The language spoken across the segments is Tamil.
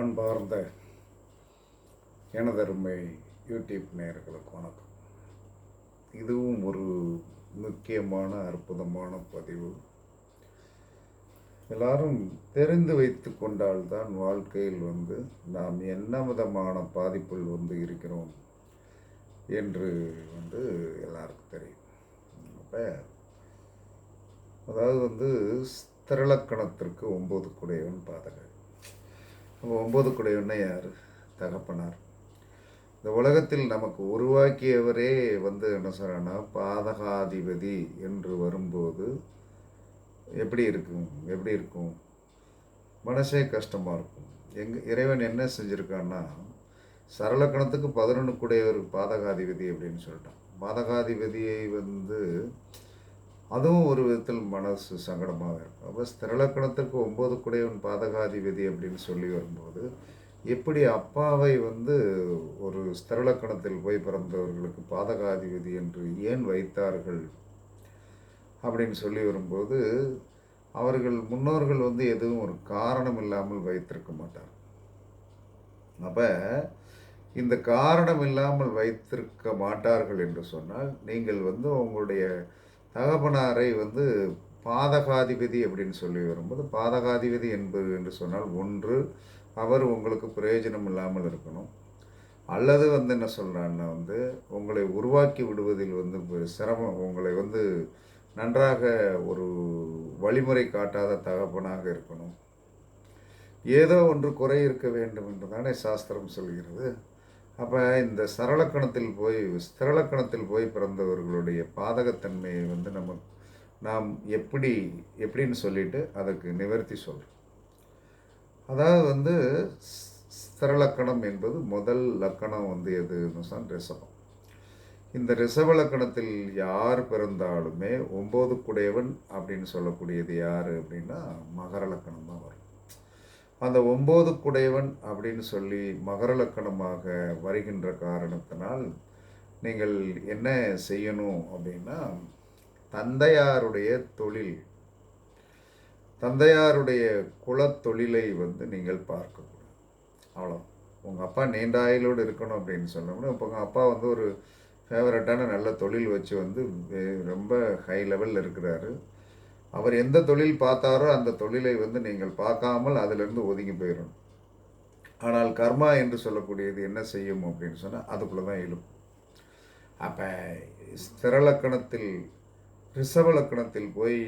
அன்பார்ந்த எனதருமை யூடியூப் நேயர்களுக்கு வணக்கம். இதுவும் ஒரு முக்கியமான அற்புதமான பதிவு. எல்லாரும் தெரிந்து வைத்து கொண்டால்தான் வாழ்க்கையில் வந்து நாம் என்ன விதமான பாதிப்பில் வந்து இருக்கிறோம் என்று வந்து எல்லாருக்கும் தெரியும். அப்போ அதாவது வந்து திரளக்கணத்திற்கு ஒம்பது குடையவன் பாதகர் ஒம்பது குடையவன்னா யார் தகப்பனார். இந்த உலகத்தில் நமக்கு உருவாக்கியவரே வந்து என்ன சொல்கிறேன்னா பாதகாதிபதி என்று வரும்போது எப்படி இருக்கும்? எப்படி இருக்கும்? மனசே கஷ்டமாக இருக்கும். எங்க இறைவன் என்ன செஞ்சுருக்கான்னா சரளக்கணத்துக்கு பதினொன்று குடையவர் பாதகாதிபதி அப்படின்னு சொல்லிட்டான். பாதகாதிபதியை வந்து அதுவும் ஒரு விதத்தில் மனசு சங்கடமாக இருக்கும். அப்போ ஸ்திரலக்கணத்திற்கு ஒம்பது குடையவன் பாதகாதிபதி அப்படின்னு சொல்லி வரும்போது எப்படி அப்பாவை வந்து ஒரு ஸ்திரலக்கணத்தில் போய் பிறந்தவர்களுக்கு பாதகாதிபதி என்று ஏன் வைத்தார்கள் அப்படின்னு சொல்லி வரும்போது அவர்கள் முன்னோர்கள் வந்து எதுவும் ஒரு காரணம் இல்லாமல் வைத்திருக்க மாட்டார். அப்போ இந்த காரணம் இல்லாமல் வைத்திருக்க மாட்டார்கள் என்று சொன்னால் நீங்கள் வந்து உங்களுடைய தகப்பனாரை வந்து பாதகாதிபதி அப்படின்னு சொல்லி வரும்போது பாதகாதிபதி என்பது என்று சொன்னால் ஒன்று அவர் உங்களுக்கு பிரயோஜனம் இல்லாமல் இருக்கணும். அல்லது வந்து என்ன சொல்கிறான்னா வந்து உங்களை உருவாக்கி விடுவதில் வந்து சிரமம் உங்களை வந்து நன்றாக ஒரு வழிமுறை காட்டாத தகப்பனாக இருக்கணும். ஏதோ ஒன்று குறை இருக்க வேண்டும் என்று தானே சாஸ்திரம் சொல்கிறது. அப்போ இந்த சரளக்கணத்தில் போய் ஸ்திரலக்கணத்தில் போய் பிறந்தவர்களுடைய பாதகத்தன்மையை வந்து நம்ம நாம் எப்படி எப்படின்னு சொல்லிட்டு அதுக்கு நிவர்த்தி சொல்கிறோம் அதாவது வந்து ஸ்திரலக்கணம் என்பது முதல் லக்கணம் வந்து எதுன்னு சொன்னால் ரிசவம் இந்த ரிசவ லக்கணத்தில் யார் பிறந்தாலுமே ஒம்பது குடையவன் அப்படின்னு சொல்லக்கூடியது யார் அப்படின்னா மகர லக்கணம் தான் வரும். அந்த ஒம்பது குடையவன் அப்படின்னு சொல்லி மகர லக்கணமாக வருகின்ற காரணத்தினால் நீங்கள் என்ன செய்யணும் அப்படின்னா தந்தையாருடைய தொழில் தந்தையாருடைய குலத்தொழிலை வந்து நீங்கள் பார்க்கக்கூடாது. அவ்வளோ உங்கள் அப்பா நீண்டாயிலோடு இருக்கணும் அப்படின்னு சொன்னோம்னா இப்போ உங்கள் அப்பா வந்து ஒரு ஃபேவரட்டான நல்ல தொழில் வச்சு வந்து ரொம்ப ஹை லெவலில் இருக்கிறாரு. அவர் எந்த தொழில் பார்த்தாரோ அந்த தொழிலை வந்து நீங்கள் பார்க்காமல் அதிலிருந்து ஒதுங்கி போயிடணும் ஆனால் கர்மா என்று சொல்லக்கூடியது என்ன செய்யும் அப்படின்னு சொன்னால் அதுக்குள்ளே தான் எழும். அப்போ ஸ்திரலக்கணத்தில் ரிஷபலக்கணத்தில் போய்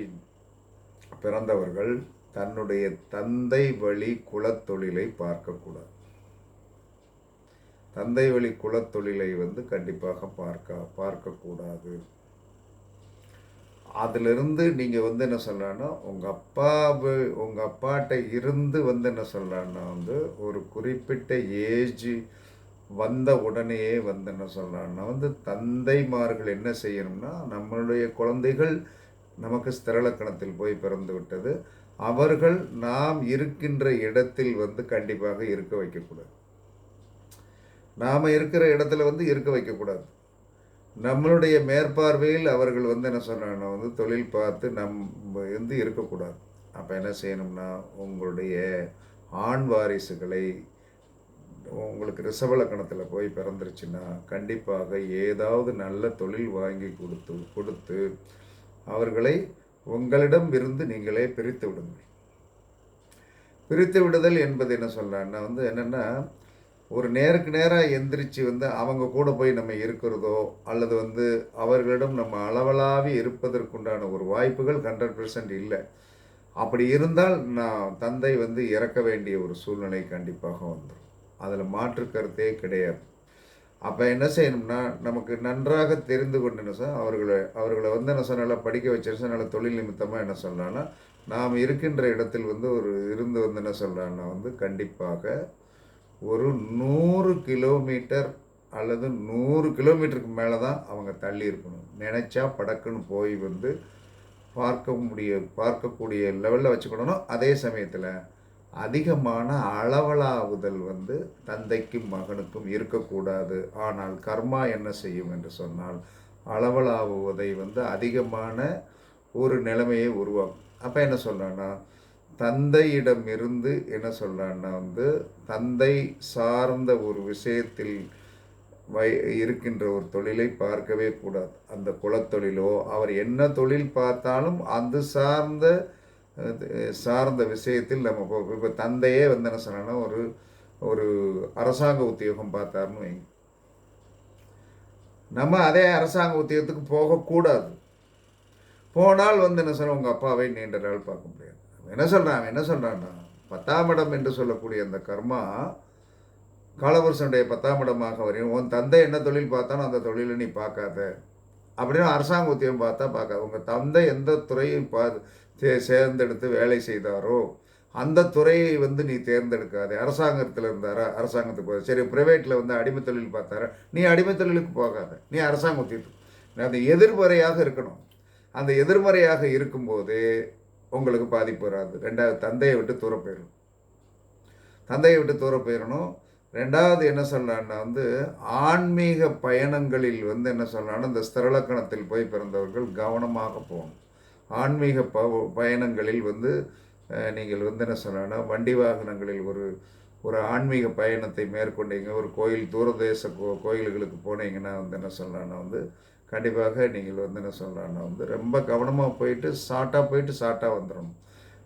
பிறந்தவர்கள் தன்னுடைய தந்தை வழி குலத்தொழிலை பார்க்கக்கூடாது. தந்தை வழி குலத்தொழிலை வந்து கண்டிப்பாக பார்க்க பார்க்கக்கூடாது. அதிலிருந்து நீங்கள் வந்து என்ன சொல்லலான்னா உங்கள் அப்பாவு உங்கள் அப்பாட்ட இருந்து வந்து என்ன சொல்லலான்னா வந்து ஒரு குறிப்பிட்ட ஏஜ் வந்த உடனேயே வந்து என்ன சொல்லலான்னா வந்து தந்தைமார்கள் என்ன செய்யணும்னா நம்மளுடைய குழந்தைகள் நமக்கு ஸ்திரலக்கணத்தில் போய் பிறந்து விட்டது. அவர்கள் நாம் இருக்கின்ற இடத்தில் வந்து கண்டிப்பாக இருக்க வைக்கக்கூடாது. நாம் இருக்கிற இடத்துல வந்து இருக்க வைக்கக்கூடாது. நம்மளுடைய மேற்பார்வையில் அவர்கள் வந்து என்ன சொல்கிறாங்கன்னா வந்து தொழில் பார்த்து நம் வந்து இருக்கக்கூடாது. அப்போ என்ன செய்யணும்னா உங்களுடைய ஆண் வாரிசுகளை உங்களுக்கு ரிசவலக்கணத்தில் போய் பிறந்துருச்சுன்னா கண்டிப்பாக ஏதாவது நல்ல தொழில் வாங்கி கொடுத்து கொடுத்து அவர்களை உங்களிடம் இருந்து நீங்களே பிரித்து விடுங்கள். பிரித்து விடுதல் என்பது என்ன சொல்கிறான்னா வந்து என்னென்னா ஒரு நேருக்கு நேராக எந்திரிச்சு வந்து அவங்க கூட போய் நம்ம இருக்கிறதோ அல்லது வந்து அவர்களிடம் நம்ம அளவலாவி இருப்பதற்குண்டான ஒரு வாய்ப்புகள் ஹண்ட்ரட் பர்சன்ட் இல்லை. அப்படி இருந்தால் நான் தந்தை வந்து இறக்க வேண்டிய ஒரு சூழ்நிலை கண்டிப்பாக வந்துடும் அதில் மாற்று கருத்தே கிடையாது. அப்போ என்ன செய்யணும்னா நமக்கு நன்றாக தெரிந்து கொண்டு என்ன அவர்களை அவர்களை வந்து என்ன சொன்னால படிக்க வச்சிருச்சு நல்ல தொழில் நிமித்தமாக என்ன சொல்லலாம்னா நாம் இருக்கின்ற இடத்தில் வந்து ஒரு இருந்து வந்து என்ன சொல்கிறான்னா வந்து கண்டிப்பாக ஒரு நூறு கிலோமீட்டர் அல்லது நூறு கிலோமீட்டருக்கு மேலே தான் அவங்க தள்ளி இருக்கணும். நினச்சா படக்குன்னு போய் வந்து பார்க்க முடிய பார்க்கக்கூடிய லெவலில் வச்சுக்கணும். அதே சமயத்தில் அதிகமான அளவலாவுதல் வந்து தந்தைக்கும் மகனுக்கும் இருக்கக்கூடாது. ஆனால் கர்மா என்ன செய்யும் என்று சொன்னால் அளவலாவுவதை வந்து அதிகமான ஒரு நிலைமையை உருவாக்கும். அப்போ என்ன சொல்கிறேன்னா தந்தையிடமிருந்து என்ன சொல்கிறான்னா வந்து தந்தை சார்ந்த ஒரு விஷயத்தில் வை இருக்கின்ற ஒரு தொழிலை பார்க்கவே கூடாது. அந்த குலத்தொழிலோ அவர் என்ன தொழில் பார்த்தாலும் அது சார்ந்த சார்ந்த விஷயத்தில் நம்ம இப்போ இப்போ தந்தையே வந்து என்ன சொன்னா ஒரு ஒரு அரசாங்க உத்தியோகம் பார்த்தாருன்னு வைங்க. நம்ம அதே அரசாங்க உத்தியோகத்துக்கு போகக்கூடாது. போனால் வந்து என்ன சொல்ல உங்கள் அப்பாவை நீண்ட நாள் பார்க்க முடியாது. என்ன சொல்கிறான் அவன் என்ன சொல்கிறான்னா பத்தாம் இடம் என்று சொல்லக்கூடிய அந்த கர்மா காலபுருஷனுடைய பத்தாம் இடமாக வரையும் உன் தந்தை என்ன தொழில் பார்த்தாலும் அந்த தொழிலை நீ பார்க்காத. அப்படின்னு அரசாங்க உத்தியம் பார்த்தா பார்க்காத. உங்கள் தந்தை எந்த துறையும் பா சேர்ந்தெடுத்து தேர்ந்தெடுத்து வேலை செய்தாரோ அந்த துறையை வந்து நீ தேர்ந்தெடுக்காதே. அரசாங்கத்தில் இருந்தாரா? அரசாங்கத்துக்கு போகாத. சரி ப்ரைவேட்டில் வந்து அடிமை தொழில் பார்த்தாரா? நீ அடிமை தொழிலுக்கு போகாத. நீ அரசாங்க உத்தியத்துக்கு அந்த எதிர்மறையாக இருக்கணும். அந்த எதிர்மறையாக இருக்கும்போது உங்களுக்கு பாதிப்பு வராது. ரெண்டாவது தந்தையை விட்டு தூர போயிடும் தந்தையை விட்டு தூர போயிடணும். ரெண்டாவது என்ன சொல்லலான்னா வந்து ஆன்மீக பயணங்களில் வந்து என்ன சொல்லலாம்னா இந்த ஸ்திரலக்கணத்தில் போய் பிறந்தவர்கள் கவனமாக போகணும். ஆன்மீக ப பயணங்களில் வந்து நீங்கள் வந்து என்ன சொல்கிறாங்கன்னா வண்டி வாகனங்களில் ஒரு ஒரு ஆன்மீக பயணத்தை மேற்கொண்டீங்க. ஒரு கோயில் தூரதேச கோ கோயில்களுக்கு போனீங்கன்னா வந்து என்ன சொல்லலாம்னா வந்து கண்டிப்பாக நீங்கள் வந்து என்ன சொல்கிறாங்கன்னா வந்து ரொம்ப கவனமாக போயிட்டு ஷார்ட்டாக போயிட்டு ஷார்ட்டாக வந்துடணும்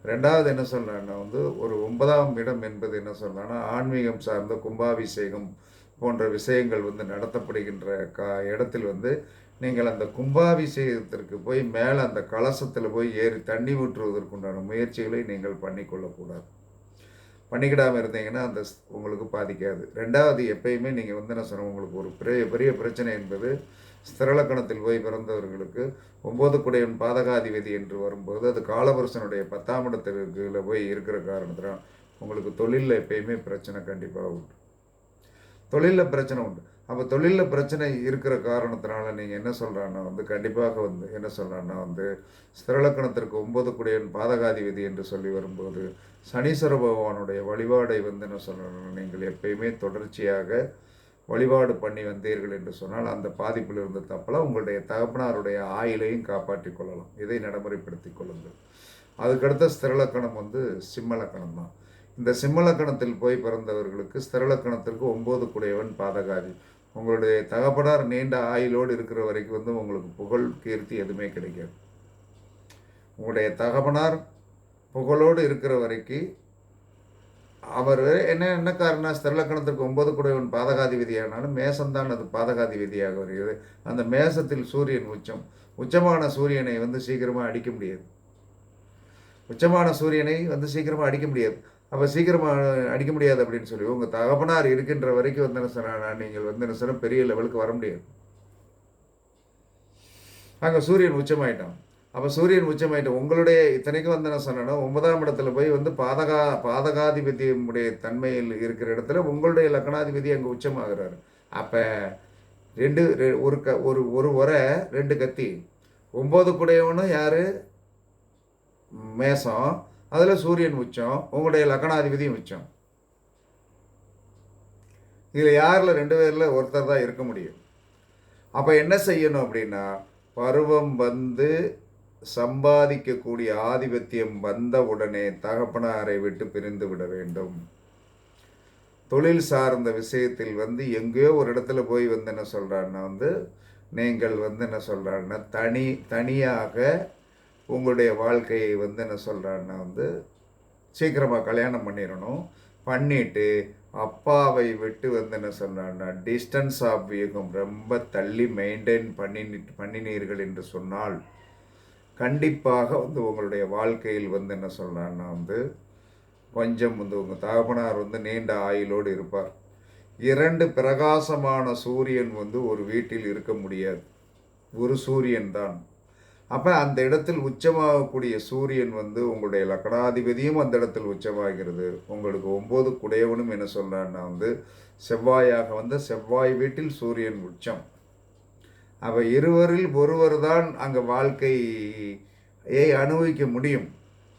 ரெண்டாவது என்ன சொல்கிறாங்கன்னா வந்து ஒரு ஒன்பதாம் இடம் என்பது என்ன சொல்கிறாங்கன்னா ஆன்மீகம் சார்ந்த கும்பாபிஷேகம் போன்ற விஷயங்கள் வந்து நடத்தப்படுகின்ற கா இடத்தில் வந்து நீங்கள் அந்த கும்பாபிஷேகத்திற்கு போய் மேலே அந்த கலசத்தில் போய் ஏறி தண்ணி ஊற்றுவதற்குண்டான முயற்சிகளை நீங்கள் பண்ணிக்கொள்ளக்கூடாது. பண்ணிக்கிடாமல் இருந்தீங்கன்னா அந்த ஸ்- உங்களுக்கு பாதிக்காது. ரெண்டாவது எப்பயுமே நீங்கள் வந்து என்ன சொன்ன உங்களுக்கு ஒரு பெரிய பெரிய பிரச்சனை என்பது ஸ்திரலக்கணத்தில் போய் பிறந்தவர்களுக்கு ஒன்பது குடையன் பாதகாதிபதி என்று வரும்போது அது காலபுருஷனுடைய பத்தாம் இடத்திற்கு போய் இருக்கிற காரணத்தினால் உங்களுக்கு தொழிலில் எப்பயுமே பிரச்சனை கண்டிப்பாக உண்டு. தொழிலில் பிரச்சனை உண்டு. அப்போ தொழிலில் பிரச்சனை இருக்கிற காரணத்தினால நீங்கள் என்ன சொல்கிறான்னா வந்து கண்டிப்பாக வந்து என்ன சொல்கிறான்னா வந்து ஸ்திரலக்கணத்திற்கு ஒன்பது குடையன் பாதகாதிபதி என்று சொல்லி வரும்போது சனீஸ்வர பகவானுடைய வழிபாடை வந்து என்ன சொல்கிறேன்னா நீங்கள் எப்பயுமே தொடர்ச்சியாக வழிபாடு பண்ணி வந்தீர்கள் என்று சொன்னால் அந்த பாதிப்பில் இருந்த தப்பெல்லாம் உங்களுடைய தகப்பனாருடைய ஆயிலையும் காப்பாற்றிக் கொள்ளலாம். இதை நடைமுறைப்படுத்தி கொள்ளுங்கள். அதுக்கடுத்த ஸ்திரலக்கணம் வந்து சிம்மலக்கணம் தான். இந்த சிம்மலக்கணத்தில் போய் பிறந்தவர்களுக்கு ஸ்திரலக்கணத்திற்கு ஒம்பது குடையவன் பாதகாதி உங்களுடைய தகப்பனார் நீண்ட ஆயுளோடு இருக்கிற வரைக்கும் வந்து உங்களுக்கு புகழ் கீர்த்தி எதுவுமே கிடைக்காது. உங்களுடைய தகப்பனார் புகழோடு இருக்கிற வரைக்கும் அவர் என்ன என்ன காரணம் ஸ்திரலக்கணத்திற்கு ஒன்பது குடையவன் பாதகாதிபதியானாலும் மேசம்தான் அது பாதகாதிபதியாக வருகிறது. அந்த மேசத்தில் சூரியன் உச்சம். உச்சமான சூரியனை வந்து சீக்கிரமாக அடிக்க முடியாது. உச்சமான சூரியனை வந்து சீக்கிரமாக அடிக்க முடியாது. அப்போ சீக்கிரமாக அடிக்க முடியாது அப்படின்னு சொல்லி உங்கள் தகப்பனார் இருக்கின்ற வரைக்கும் வந்து என்ன நீங்கள் வந்து என்ன பெரிய லெவலுக்கு வர முடியாது. அங்கே சூரியன் உச்சமாயிட்டான். அப்போ சூரியன் உச்சமாயிட்டு உங்களுடைய இத்தனைக்கும் வந்து என்ன சொன்னேன்னா ஒன்பதாம் இடத்துல போய் வந்து பாதகா பாதகாதிபதியுடைய தன்மையில் இருக்கிற இடத்துல உங்களுடைய லக்னாதிபதி அங்கே உச்சமாகிறாரு. அப்போ ரெண்டு ரெ- ஒரு க ஒரு ஒரு உரை ரெண்டு கத்தி. ஒம்பது குடையவனும் யார்? மேசம். அதில் சூரியன் உச்சம் உங்களுடைய லக்னாதிபதியும் உச்சம். இதில் யாரில் ரெண்டு பேரில் ஒருத்தர் தான் இருக்க முடியும். அப்போ என்ன செய்யணும் அப்படின்னா பருவம் வந்து சம்பாதிக்கக்கூடிய ஆதிபத்தியம் வந்தவுடனே தகப்பனாரை விட்டு பிரிந்து விட வேண்டும். தொழில் சார்ந்த விஷயத்தில் வந்து எங்கேயோ ஒரு இடத்துல போய் வந்து என்ன சொல்கிறான்னா வந்து நீங்கள் வந்து என்ன சொல்கிறாருன்னா தனி தனியாக உங்களுடைய வாழ்க்கையை வந்து என்ன சொல்கிறாருன்னா வந்து சீக்கிரமாக கல்யாணம் பண்ணிடணும். பண்ணிட்டு அப்பாவை விட்டு வந்து என்ன சொல்கிறான்னா டிஸ்டன்ஸ் ஆஃப் வியூகம் ரொம்ப தள்ளி மெயின்டைன் பண்ணி பண்ணினீர்கள் என்று சொன்னால் கண்டிப்பாக வந்து உங்களுடைய வாழ்க்கையில் வந்து என்ன சொல்கிறான்னா வந்து கொஞ்சம் வந்து உங்கள் தகப்பனார் வந்து நீண்ட ஆயுளோடு இருப்பார். இரண்டு பிரகாசமான சூரியன் வந்து ஒரு வீட்டில் இருக்க முடியாது. ஒரு சூரியன் தான். அப்போ அந்த இடத்தில் உச்சமாகக்கூடிய சூரியன் வந்து உங்களுடைய லக்கணாதிபதியும் அந்த இடத்தில் உச்சமாகிறது. உங்களுக்கு ஒம்பது குடையவனும் என்ன சொல்கிறான்னா வந்து செவ்வாயாக வந்த செவ்வாய் வீட்டில் சூரியன் உச்சம். அப்போ இருவரில் ஒருவர் தான் அங்கே வாழ்க்கையை அனுபவிக்க முடியும்.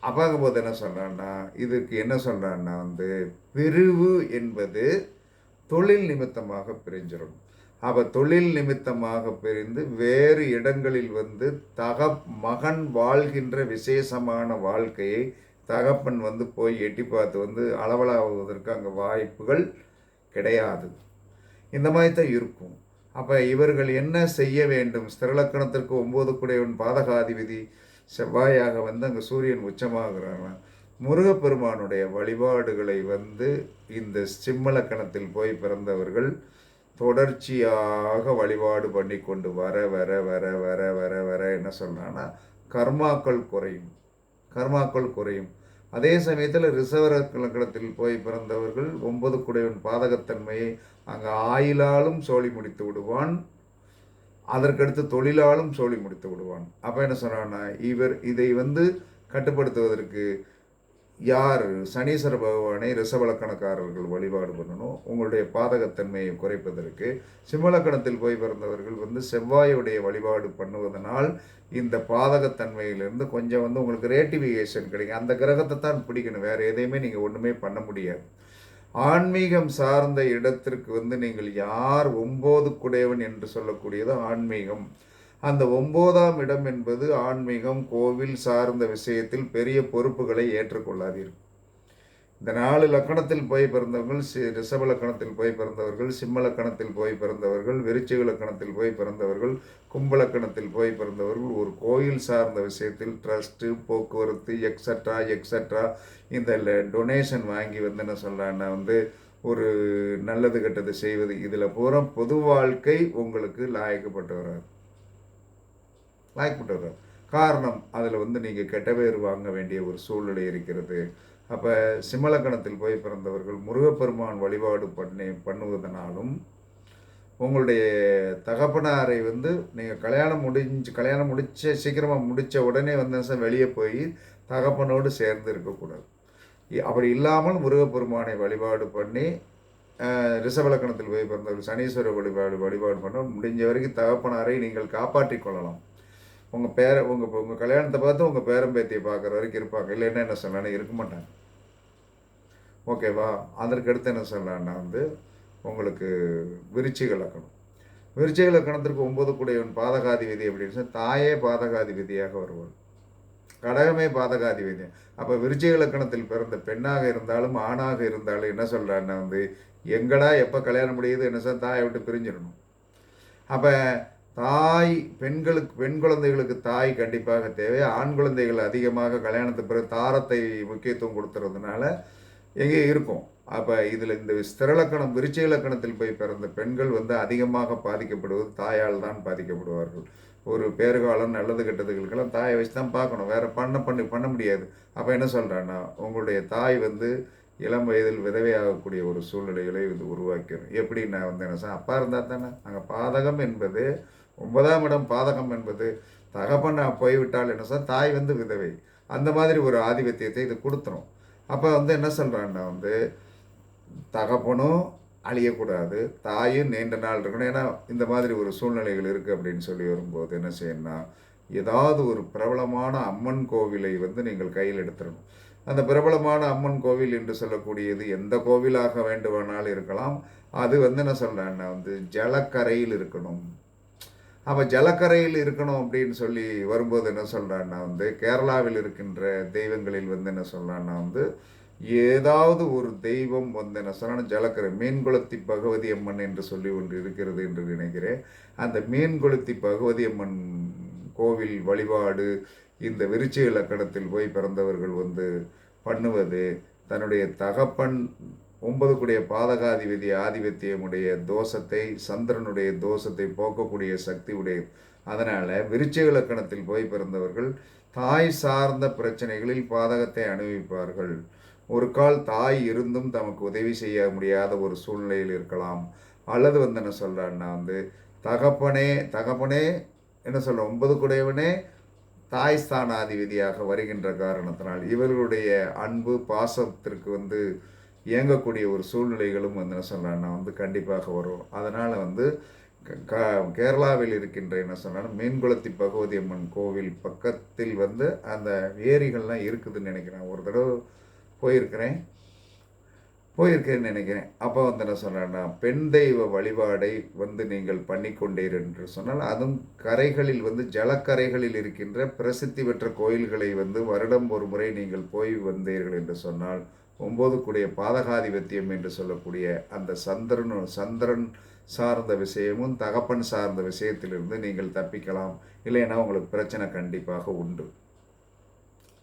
அப்பாங்கும்போது என்ன சொல்கிறான்னா இதுக்கு என்ன சொல்கிறான்னா வந்து பிரிவு என்பது தொழில் நிமித்தமாக பிரிஞ்சிடும் அப்போ தொழில் நிமித்தமாக பிரிந்து வேறு இடங்களில் வந்து தக மகன் வாழ்கின்ற விசேஷமான வாழ்க்கையை தகப்பன் வந்து போய் எட்டி பார்த்து வந்து அளவலாவதற்கு அங்கே வாய்ப்புகள் கிடையாது. இந்த மாதிரி தான் இருக்கும். அப்போ இவர்கள் என்ன செய்ய வேண்டும்? ஸ்திரலக்கணத்திற்கு ஒம்பது குடையவன் பாதகாதிபதி செவ்வாயாக வந்து அங்கே சூரியன் உச்சமாகிறாங்க முருகப்பெருமானுடைய வழிபாடுகளை வந்து இந்த சிம்மலக்கணத்தில் போய் பிறந்தவர்கள் தொடர்ச்சியாக வழிபாடு பண்ணி கொண்டு வர வர வர வர வர வர என்ன சொன்னான்னா கர்மாக்கள் குறையும். கர்மாக்கள் குறையும். அதே சமயத்தில் ரிசவர கலக்கடத்தில் போய் பிறந்தவர்கள் ஒன்பது குடையவன் பாதகத்தன்மையை அங்கே ஆயிலாலும் சோழி முடித்து விடுவான். அதற்கடுத்து தொழிலாலும் சோழி முடித்து விடுவான். அப்போ என்ன சொன்னான்னா இவர் இதை வந்து கட்டுப்படுத்துவதற்கு யார் சனீஸ்வர பகவானை ரிசவலக்கணக்காரர்கள் வழிபாடு பண்ணணும்? உங்களுடைய பாதகத்தன்மையை குறைப்பதற்கு சிம்மலக்கணத்தில் போய் பிறந்தவர்கள் வந்து செவ்வாயுடைய வழிபாடு பண்ணுவதனால் இந்த பாதகத்தன்மையிலிருந்து கொஞ்சம் வந்து உங்களுக்கு ரேட்டிவிகேஷன் கிடைக்கும். அந்த கிரகத்தை தான் பிடிக்கணும். வேறு எதையுமே நீங்கள் ஒன்றுமே பண்ண முடியாது. ஆன்மீகம் சார்ந்த இடத்திற்கு வந்து நீங்கள் யார் ஒம்போது குடையவன் என்று சொல்லக்கூடியது ஆன்மீகம். அந்த ஒம்போதாம் இடம் என்பது ஆன்மீகம் கோவில் சார்ந்த விஷயத்தில் பெரிய பொறுப்புகளை ஏற்றுக்கொள்ளாதீர்கள். இந்த நாலு லக்கணத்தில் போய் பிறந்தவர்கள் சி ரிஷப லக்கணத்தில் போய் பிறந்தவர்கள் சிம்ம லக்கணத்தில் போய் பிறந்தவர்கள் விருச்சிக லக்கணத்தில் போய் பிறந்தவர்கள் கும்ப லக்கணத்தில் போய் பிறந்தவர்கள் ஒரு கோயில் சார்ந்த விஷயத்தில் ட்ரஸ்ட்டு போக்குவரத்து எக்ஸட்ரா எக்ஸட்ரா இந்த டொனேஷன் வாங்கி வந்து என்ன சொல்கிறான்னா வந்து ஒரு நல்லது கெட்டது செய்வது இதில் பூரா பொது வாழ்க்கை உங்களுக்கு லாயக்கப்பட்டு வராது. லாயக்கப்பட்டு வராது காரணம் அதில் வந்து நீங்கள் கெட்ட பேர் வாங்க வேண்டிய ஒரு சூழ்நிலை இருக்கிறது. அப்போ சிம்மலக்கணத்தில் போய் பிறந்தவர்கள் முருகப்பெருமான் வழிபாடு பண்ணி பண்ணுவதனாலும் உங்களுடைய தகப்பனாரை வந்து நீங்கள் கல்யாணம் முடிஞ்சு கல்யாணம் முடிச்ச சீக்கிரமாக முடித்த உடனே வந்து வெளியே போய் தகப்பனோடு சேர்ந்து இருக்கக்கூடாது. அப்படி இல்லாமல் முருகப்பெருமானை வழிபாடு பண்ணி ரிஷபலக்கணத்தில் போய் பிறந்தவர்கள் சனீஸ்வர வழிபாடு வழிபாடு பண்ண முடிஞ்ச வரைக்கும் தகப்பனாரை நீங்கள் காப்பாற்றிக் கொள்ளலாம். உங்கள் பேர உங்கள் உங்கள் கல்யாணத்தை பார்த்து உங்கள் பேரம்பேத்தியை பார்க்குற வரைக்கும் இருப்பாங்க. இல்லைன்னா என்ன சொல்லலாம்னு இருக்க மாட்டாங்க. ஓகேவா அதற்கு அடுத்து என்ன சொல்லலாம்னா வந்து உங்களுக்கு விருச்சிக லக்கணம். விருச்சிக லக்கணத்திற்கு ஒன்பது கூடியவன் பாதகாதிபதி அப்படின்னு சொல்லி தாயே பாதகாதிபதியாக வருவாள். கடகமே பாதகாதி விதி அப்போ விருச்சிக லக்கணத்தில் பிறந்த பெண்ணாக இருந்தாலும் ஆணாக இருந்தாலும் என்ன சொல்கிறான்னா வந்து எங்கடா எப்போ கல்யாணம் முடியுது? என்ன சார் தாயை விட்டு பிரிஞ்சிடணும். அப்போ தாய் பெண்களுக்கு பெண் குழந்தைகளுக்கு தாய் கண்டிப்பாக தேவை. ஆண் குழந்தைகள் அதிகமாக கல்யாணத்துக்கு பிறகு தாரத்தை முக்கியத்துவம் கொடுத்துறதுனால எங்கே இருக்கும். அப்போ இதில் இந்த ஸ்திரலக்கணம் விருச்சி இலக்கணத்தில் போய் பிறந்த பெண்கள் வந்து அதிகமாக பாதிக்கப்படுவது தாயால் தான் பாதிக்கப்படுவார்கள். ஒரு பேறுகாலம் நல்லது கெட்டதுகளுக்கெல்லாம் தாயை வச்சு தான் பார்க்கணும். வேற பண்ண பண்ணி பண்ண முடியாது. அப்போ என்ன சொல்கிறான்னா உங்களுடைய தாய் வந்து இளம் வயதில் விதவையாகக்கூடிய ஒரு சூழ்நிலைகளை இது உருவாக்கிடும் எப்படி நான் வந்து என்ன சொன்னேன் அப்பா இருந்தால் தானே. அங்கே பாதகம் என்பது ஒன்பதாம் இடம் பாதகம் என்பது தகப்பன் போய்விட்டால் என்ன சொன்னால் தாய் வந்து விதவை. அந்த மாதிரி ஒரு ஆதிபத்தியத்தை இது கொடுத்துரும். அப்போ வந்து என்ன சொல்கிறான்னா வந்து தகப்பனும் அழியக்கூடாது தாயும் நீண்ட நாள் இருக்கணும். ஏன்னா இந்த மாதிரி ஒரு சூழ்நிலைகள் இருக்குது அப்படின்னு சொல்லி வரும்போது என்ன செய்யணும்னா ஏதாவது ஒரு பிரபலமான அம்மன் கோவிலை வந்து நீங்கள் கையில் எடுத்துடணும். அந்த பிரபலமான அம்மன் கோவில் என்று சொல்லக்கூடியது எந்த கோவிலாக வேண்டுமானாலும் இருக்கலாம். அது வந்து என்ன சொல்கிறேன்னா வந்து ஜலக்கரையில் இருக்கணும். அப்போ ஜலக்கரையில் இருக்கணும் அப்படின்னு சொல்லி வரும்போது என்ன சொல்கிறான்னா வந்து கேரளாவில் இருக்கின்ற தெய்வங்களில் வந்து என்ன சொல்கிறான்னா வந்து ஏதாவது ஒரு தெய்வம் வந்து என்ன சொல்லணும் ஜலக்கரை மீன்குளத்தி பகவதி அம்மன் என்று சொல்லி ஒன்று இருக்கிறது என்று நினைக்கிறேன். அந்த மீன்குளத்தி பகவதி அம்மன் கோவில் வழிபாடு இந்த விருச்சி இலக்கணத்தில் போய் பிறந்தவர்கள் வந்து பண்ணுவது தன்னுடைய தகப்பன் ஒன்பதுக்குடைய பாதகாதிபதி ஆதிபத்தியமுடைய தோஷத்தை சந்திரனுடைய தோஷத்தை போக்கக்கூடிய சக்தி உடைய. அதனால் விருச்சிக இலக்கணத்தில் போய் பிறந்தவர்கள் தாய் சார்ந்த பிரச்சனைகளில் பாதகத்தை அனுபவிப்பார்கள். ஒரு கால் தாய் இருந்தும் தமக்கு உதவி செய்ய முடியாத ஒரு சூழ்நிலையில் இருக்கலாம். அல்லது வந்து என்ன சொல்கிறான்னா வந்து தகப்பனே தகப்பனே என்ன சொல்ல ஒன்பது குடையவனே தாய் ஸ்தானாதிபதியாக வருகின்ற காரணத்தினால் இவர்களுடைய அன்பு பாசத்திற்கு வந்து இயங்கக்கூடிய ஒரு சூழ்நிலைகளும் வந்து என்ன சொல்கிறான்னா வந்து கண்டிப்பாக வரும். அதனால் வந்து க- க- கேரளாவில் இருக்கின்ற என்ன சொன்னாலும் மீன்குளத்தி பகவதி அம்மன் கோவில் பக்கத்தில் வந்து அந்த ஏரிகள்லாம் இருக்குதுன்னு நினைக்கிறேன். ஒரு தடவை போயிருக்கிறேன். போயிருக்கேன்னு நினைக்கிறேன். அப்போ வந்து என்ன சொன்னேன்னா பெண் தெய்வ வழிபாடை வந்து நீங்கள் பண்ணிக்கொண்டீர் என்று சொன்னால் அதுவும் கரைகளில் வந்து ஜலக்கரைகளில் இருக்கின்ற பிரசித்தி பெற்ற கோயில்களை வந்து வருடம் ஒரு முறை நீங்கள் போய் வந்தீர்கள் என்று சொன்னால் ஒம்போதுக்குடைய பாதகாதிபத்தியம் என்று சொல்லக்கூடிய அந்த சந்திரன் சந்திரன் சார்ந்த விஷயமும் தகப்பன் சார்ந்த விஷயத்திலிருந்து நீங்கள் தப்பிக்கலாம். இல்லைன்னா உங்களுக்கு பிரச்சனை கண்டிப்பாக உண்டு.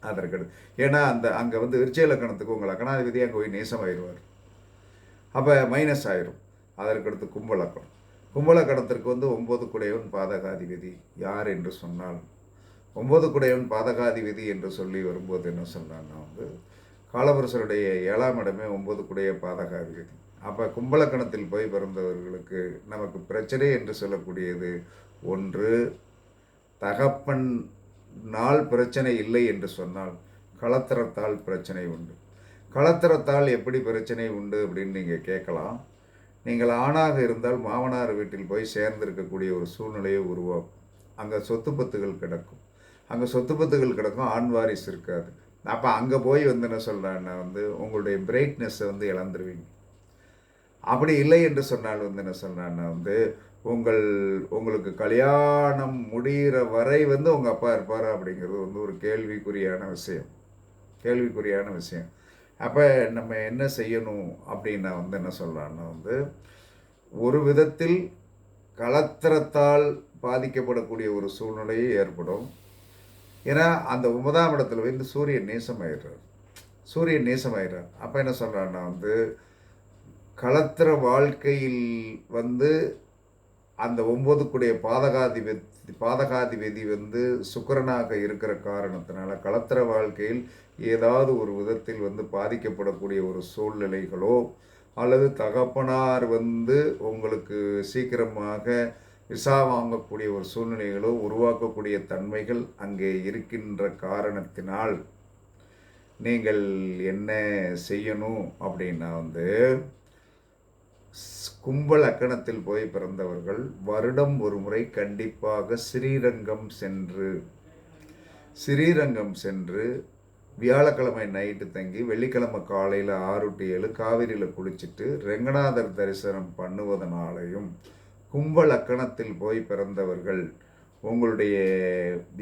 அதற்கடுத்து ஏன்னா அந்த அங்கே வந்து விருச்சய லக்கணத்துக்கு உங்கள் லக்கணாதிபதி அங்கே போய் நேசமாயிடுவார் அப்போ மைனஸ் ஆயிரும். அதற்கடுத்து கும்பலக்கணம். கும்பலக்கணத்திற்கு வந்து ஒம்பது குடையவன் பாதகாதிபதி. யார் என்று சொன்னால் ஒம்பது குடையவன் பாதகாதிபதி என்று சொல்லி வரும்போது என்ன சொன்னான்னா வந்து காலவரசருடைய ஏழாம் இடமே ஒன்பது குடைய பாதகாதிபதி அப்போ கும்பலக்கணத்தில் போய் பிறந்தவர்களுக்கு நமக்கு பிரச்சனை என்று சொல்லக்கூடியது ஒன்று தகப்பன் நாள் பிரச்சனை இல்லை என்று சொன்னால் களத்திரத்தால் பிரச்சனை உண்டு. களத்திரத்தால் எப்படி பிரச்சனை உண்டு அப்படின்னு நீங்கள் கேட்கலாம். நீங்கள் ஆணாக இருந்தால் மாமனார் வீட்டில் போய் சேர்ந்திருக்கக்கூடிய ஒரு சூழ்நிலையை உருவாக்கும். அங்கே சொத்து பத்துகள் கிடக்கும். அங்கே சொத்து பத்துகள் கிடக்கும் ஆண் வாரிசு இருக்காது. அப்போ அங்கே போய் வந்து என்ன சொல்கிறேன்னா வந்து உங்களுடைய பிரைட்னஸை வந்து இழந்துருவீங்க. அப்படி இல்லை என்று சொன்னால் வந்து என்ன சொன்னான்னா வந்து உங்கள் உங்களுக்கு கல்யாணம் முடிகிற வரை வந்து உங்கள் அப்பா இருப்பார் அப்படிங்கிறது வந்து ஒரு கேள்விக்குறியான விஷயம். கேள்விக்குறியான விஷயம். அப்போ நம்ம என்ன செய்யணும் அப்படின்னா வந்து என்ன சொல்கிறான்னா வந்து ஒரு விதத்தில் கலத்திரத்தால் பாதிக்கப்படக்கூடிய ஒரு சூழ்நிலையே ஏற்படும். ஏன்னா அந்த ஒன்பதாம் இடத்துல வந்து சூரியன் நேசமாயிடுறார். சூரியன் நேசமாயிடுறார். அப்போ என்ன சொல்கிறான்னா வந்து களத்திர வாழ்க்கையில் வந்து அந்த ஒம்பதுக்குடைய பாதகாதிபதி பாதகாதிபதி வந்து சுக்கரனாக இருக்கிற காரணத்தினால களத்திர வாழ்க்கையில் ஏதாவது ஒரு விதத்தில் வந்து பாதிக்கப்படக்கூடிய ஒரு சூழ்நிலைகளோ அல்லது தகப்பனார் வந்து உங்களுக்கு சீக்கிரமாக விசா வாங்கக்கூடிய ஒரு சூழ்நிலைகளோ உருவாக்கக்கூடிய தன்மைகள் அங்கே இருக்கின்ற காரணத்தினால் நீங்கள் என்ன செய்யணும் அப்படின்னா வந்து கும்பல் அக்கணத்தில் போய் பிறந்தவர்கள் வருடம் ஒரு முறை கண்டிப்பாக ஸ்ரீரங்கம் சென்று ஸ்ரீரங்கம் சென்று வியாழக்கிழமை நைட்டு தங்கி வெள்ளிக்கிழமை காலையில் ஆறு டு ஏழு காவிரியில் குளிச்சுட்டு ரெங்கநாதர் தரிசனம் பண்ணுவதனாலையும் கும்ப லக்கணத்தில் போய் பிறந்தவர்கள் உங்களுடைய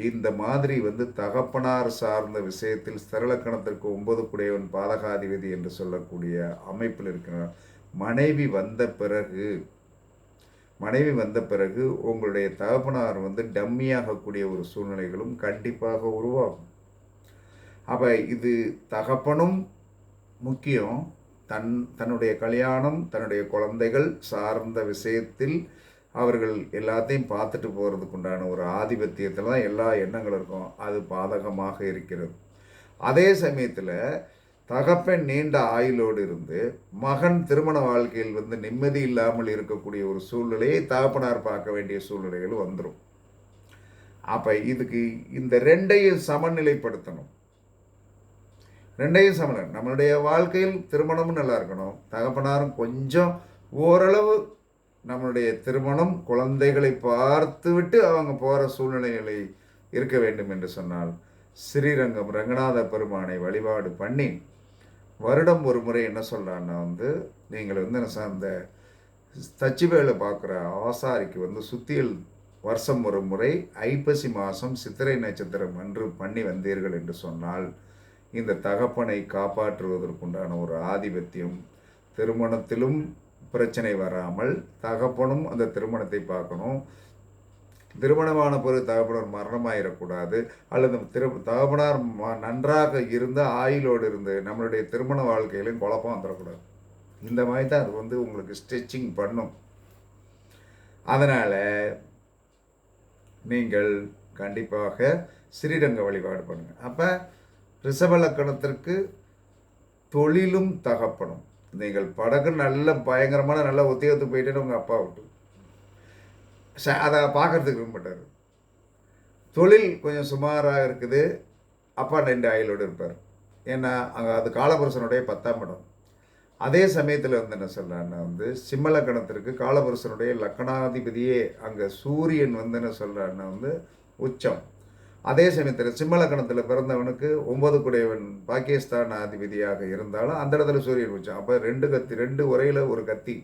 இந்த மாதிரி வந்து தகப்பனார் சார்ந்த விஷயத்தில் ஸ்திரலக்கணத்திற்கு ஒன்பது குடையவன் பாதகாதிபதி என்று சொல்லக்கூடிய அமைப்பில் இருக்கிறார் மனைவி வந்த பிறகு மனைவி வந்த பிறகு உங்களுடைய தகப்பனார் வந்து டம்மியாகக்கூடிய ஒரு சூழ்நிலைகளும் கண்டிப்பாக உருவாகும். அப்போ இது தகப்பனும் முக்கியம் தன் தன்னுடைய கல்யாணம் தன்னுடைய குழந்தைகள் சார்ந்த விஷயத்தில் அவர்கள் எல்லாத்தையும் பார்த்துட்டு போகிறதுக்கு உண்டான ஒரு ஆதிபத்தியத்தில் தான் எல்லா எண்ணங்களும் இருக்கும். அது பாதகமாக இருக்கிறது. அதே சமயத்தில் தகப்பன் நீண்ட ஆயுளோடு இருந்து மகன் திருமண வாழ்க்கையில் வந்து நிம்மதி இல்லாமல் இருக்கக்கூடிய ஒரு சூழ்நிலையை தகப்பனார் பார்க்க வேண்டிய சூழ்நிலைகள் வந்துடும் அப்போ இதுக்கு இந்த ரெண்டையும் சமநிலைப்படுத்தணும். ரெண்டையும் சமநிலை நம்மளுடைய வாழ்க்கையில் திருமணமும் நல்லா இருக்கணும். தகப்பனாரும் கொஞ்சம் ஓரளவு நம்மளுடைய திருமணம் குழந்தைகளை பார்த்து விட்டு அவங்க போகிற சூழ்நிலைகளை இருக்க வேண்டும் என்று சொன்னால் ஸ்ரீரங்கம் ரங்கநாத பெருமானை வழிபாடு பண்ணி வருடம் ஒரு முறை என்ன சொல்கிறான்னா வந்து நீங்கள் வந்து அந்த தச்சு வேலை பார்க்குற ஆசாரிக்கு வந்து சுத்தியல் வருஷம் ஒரு முறை ஐப்பசி மாதம் சித்திரை நட்சத்திரம் அன்று பண்ணி வந்தீர்கள் என்று சொன்னால் இந்த தகப்பனை காப்பாற்றுவதற்குண்டான ஒரு ஆதிபத்தியம் திருமணத்திலும் பிரச்சனை வராமல் தகப்பனும் அந்த திருமணத்தை பார்க்கணும். திருமணமான பிறகு தகப்பனார் மரணமாயிடக்கூடாது அல்லது திரு தகப்பனார் ம- நன்றாக இருந்த ஆயுளோடு இருந்து நம்மளுடைய திருமண வாழ்க்கையிலும் குழப்பம் வந்துடக்கூடாது. இந்த மாதிரி தான் அது வந்து உங்களுக்கு ஸ்டிச்சிங் பண்ணும். அதனால் நீங்கள் கண்டிப்பாக ஸ்ரீரங்க வழிபாடு பண்ணுங்கள் அப்போ ரிஷபலக்கணத்திற்கு தொழிலும் தகப்பனும் நீங்கள் படகு நல்ல பயங்கரமான நல்ல உத்தியோகத்துக்கு போயிட்டேன்னு உங்கள் அப்பா விட்டு. ச- அதை பார்க்கறதுக்கு விரும்ப மாட்டார். தொழில் கொஞ்சம் சுமாராக இருக்குது. அப்பா ரெண்டு ஆயிலோடு இருப்பார். ஏன்னா அங்கே அது காலபுருஷனுடைய பத்தாம் இடம். அதே சமயத்தில் வந்து என்ன சொல்கிறான்னா வந்து சிம்மலக்கணத்திற்கு காலபுருஷனுடைய லக்கணாதிபதியே அங்கே சூரியன் வந்து என்ன சொல்கிறான்னா வந்து உச்சம். அதே சமயத்தில் சிம்மலக்கணத்தில் பிறந்தவனுக்கு ஒன்பது குடையவன் பாகிஸ்தான் அதிபதியாக இருந்தாலும் அந்த இடத்துல சூரியன் வச்சான் அப்போ ரெண்டு கத்தி ரெண்டு உரையில் ஒரு கத்தி.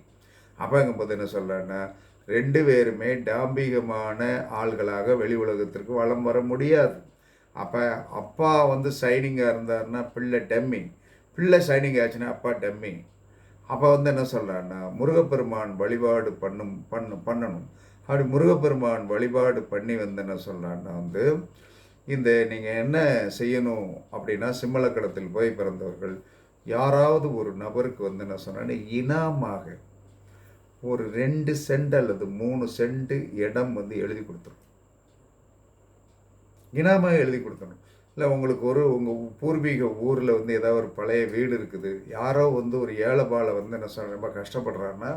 அப்போங்கும்போது என்ன சொல்கிறேன்னா ரெண்டு பேருமே டாம்பிகமான ஆள்களாக வெளி உலகத்திற்கு வளம் வர முடியாது. அப்போ அப்பா வந்து சைனிங்காக இருந்தாருன்னா பிள்ளை டம்மி. பிள்ளை சைனிங் ஆச்சுன்னா அப்பா டம்மி. அப்போ வந்து என்ன சொல்கிறான்னா முருகப்பெருமான் வழிபாடு பண்ணும் பண்ணு பண்ணணும். அப்படி முருகப்பெருமான் வழிபாடு பண்ணி வந்து என்ன வந்து இந்த நீங்கள் என்ன செய்யணும் அப்படின்னா சிம்மலக்கடத்தில் போய் பிறந்தவர்கள் யாராவது ஒரு நபருக்கு வந்து என்ன சொன்னா இனாமாக ஒரு ரெண்டு சென்ட் அல்லது மூணு சென்ட் இடம் வந்து எழுதி கொடுத்துரும். இனாமாக எழுதி கொடுத்தணும் இல்லை உங்களுக்கு ஒரு உங்கள் பூர்வீக ஊரில் வந்து ஏதாவது ஒரு பழைய வீடு இருக்குது யாரோ வந்து ஒரு ஏழைபாலை வந்து என்ன சொல்ற ரொம்ப கஷ்டப்படுறான்னா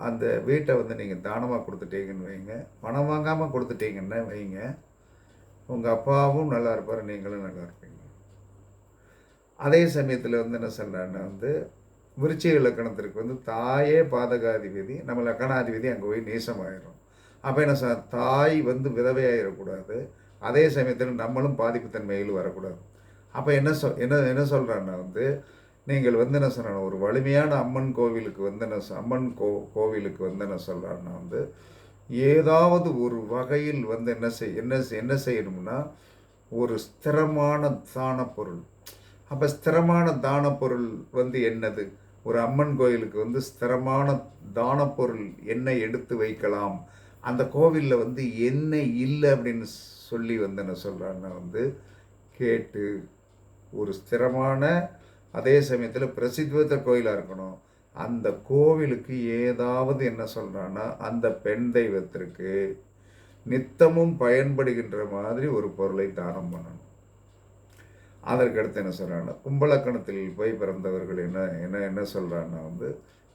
அந்த வீட்டை வந்து நீங்கள் தானமாக கொடுத்துட்டீங்கன்னு வைங்க. பணம் வாங்காமல் கொடுத்துட்டீங்கன்னா வைங்க. உங்கள் அப்பாவும் நல்லா இருப்பார் நீங்களும் நல்லா இருப்பீங்க. அதே சமயத்தில் வந்து என்ன சொல்கிறான்னா வந்து விருச்சிக இலக்கணத்திற்கு வந்து தாயே பாதகாதிபதி நம்ம லக்கணாதிபதி அங்கே போய் நீசமாயிரும். அப்போ என்ன சார் தாய் வந்து விதவையாயிடக்கூடாது அதே சமயத்தில் நம்மளும் பாதிப்புத்தன்மையில் வரக்கூடாது. அப்போ என்ன சொல் என்ன என்ன சொல்கிறான்னா வந்து நீங்கள் வந்து என்ன சொல்கிறாங்க ஒரு வலிமையான அம்மன் கோவிலுக்கு வந்து என்ன அம்மன் கோ கோவிலுக்கு வந்து என்ன சொல்கிறான்னா வந்து ஏதாவது ஒரு வகையில் வந்து என்ன செய் என்ன செய்- என்ன செய்யணும்னா ஒரு ஸ்திரமான தான பொருள். அப்போ ஸ்திரமான தான பொருள் வந்து என்னது? ஒரு அம்மன் கோயிலுக்கு வந்து ஸ்திரமான தான பொருள் என்ன எடுத்து வைக்கலாம்? அந்த கோவிலில் வந்து என்ன இல்லை அப்படின்னு சொல்லி வந்து என்ன சொல்கிறாங்கன்னா வந்து கேட்டு ஒரு ஸ்திரமான அதே சமயத்தில் பிரசித்தி கோயிலாக இருக்கணும். அந்த கோவிலுக்கு ஏதாவது என்ன சொல்கிறான்னா அந்த பெண் தெய்வத்திற்கு நித்தமும் பயன்படுகின்ற மாதிரி ஒரு பொருளை தானம் பண்ணணும். அதற்கடுத்து என்ன சொல்கிறாங்கன்னா கும்பலக்கணத்தில் போய் பிறந்தவர்கள் என்ன என்ன என்ன சொல்கிறான்னா வந்து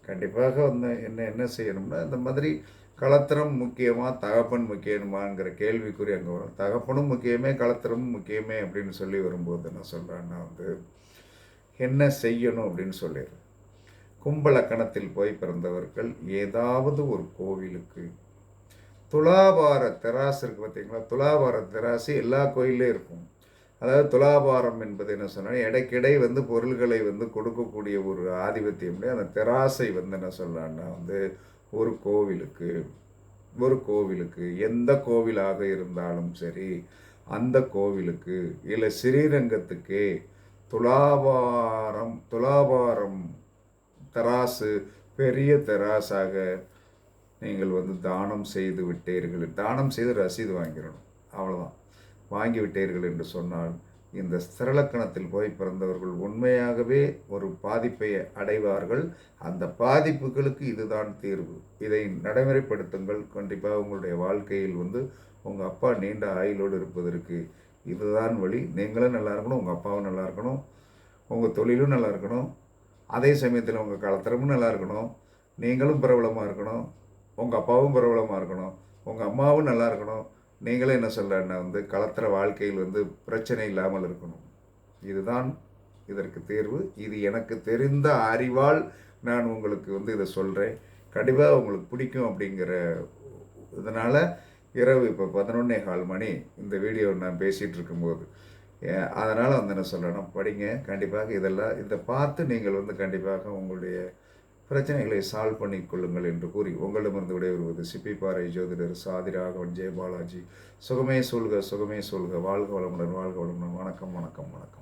கண்டிப்பாக வந்து என்ன என்ன செய்யணும்னா இந்த மாதிரி கலத்திரம் முக்கியமாக தகப்பன் முக்கியமாங்கிற கேள்விக்குறி அங்கே வரும். தகப்பனும் முக்கியமே கலத்திரமும் முக்கியமே அப்படின்னு சொல்லி வரும்போது என்ன சொல்கிறான்னா வந்து என்ன செய்யணும் அப்படின்னு சொல்லிடு கும்பலக்கணத்தில் போய் பிறந்தவர்கள் ஏதாவது ஒரு கோவிலுக்கு. துலாபார தெராசு இருக்குது பார்த்தீங்களா துலாபார தெராசு எல்லா கோயிலையும் இருக்கும். அதாவது துலாபாரம் என்பது என்ன சொன்னால் இடைக்கிடை வந்து பொருள்களை வந்து கொடுக்கக்கூடிய ஒரு ஆதிபத்தியம். அந்த தெராசை வந்து என்ன சொல்லலாம்னா வந்து ஒரு கோவிலுக்கு ஒரு கோவிலுக்கு எந்த கோவிலாக இருந்தாலும் சரி அந்த கோவிலுக்கு இல்லை ஸ்ரீரங்கத்துக்கே துலாபாரம் துலாபாரம் தராசு பெரிய தராசாக நீங்கள் வந்து தானம் செய்து விட்டீர்கள். தானம் செய்து ரசீது வாங்கிடணும். அவ்வளோதான் வாங்கி விட்டீர்கள் என்று சொன்னால் இந்த ஸ்திரலக்கணத்தில் போய் பிறந்தவர்கள் உண்மையாகவே ஒரு பாதிப்பை அடைவார்கள். அந்த பாதிப்புகளுக்கு இதுதான் தீர்வு. இதை நடைமுறைப்படுத்துங்கள். கண்டிப்பாக உங்களுடைய வாழ்க்கையில் வந்து உங்கள் அப்பா நீண்ட ஆயுளோடு இருப்பதற்கு இதுதான் வழி. நீங்களும் நல்லா இருக்கணும் உங்கள் அப்பாவும் நல்லா இருக்கணும் உங்கள் தொழிலும் நல்லா இருக்கணும். அதே சமயத்தில் உங்கள் கலத்திரமும் நல்லா இருக்கணும். நீங்களும் பிரபலமாக இருக்கணும். உங்கள் அப்பாவும் பிரபலமாக இருக்கணும். உங்கள் அம்மாவும் நல்லா இருக்கணும். நீங்களும் என்ன சொல்கிறேன்னா வந்து கலத்திர வாழ்க்கையில் வந்து பிரச்சனை இல்லாமல் இருக்கணும். இதுதான் இதற்கு தேர்வு. இது எனக்கு தெரிந்த அறிவால் நான் உங்களுக்கு வந்து இதை சொல்கிறேன் கண்டிப்பாக உங்களுக்கு பிடிக்கும் அப்படிங்கிற இதனால் இரவு இப்போ பதினொன்னே கால் மணி இந்த வீடியோ நான் பேசிகிட்டு இருக்கும்போது. அதனால் வந்து என்ன சொல்லணும் படிங்க கண்டிப்பாக இதெல்லாம் இதை பார்த்து நீங்கள் வந்து கண்டிப்பாக உங்களுடைய பிரச்சனைகளை சால்வ் பண்ணி கொள்ளுங்கள் என்று கூறி உங்களிடமிருந்து விடைபெறுவது சிப்பிப்பாறை ஜோதிடர் சாதி ராகவன் ஜெயபாலாஜி. சுகமே சொல்க சுகமே சொல்க வாழ்க வளமுடன் வாழ்க வளமுடன். வணக்கம் வணக்கம் வணக்கம்.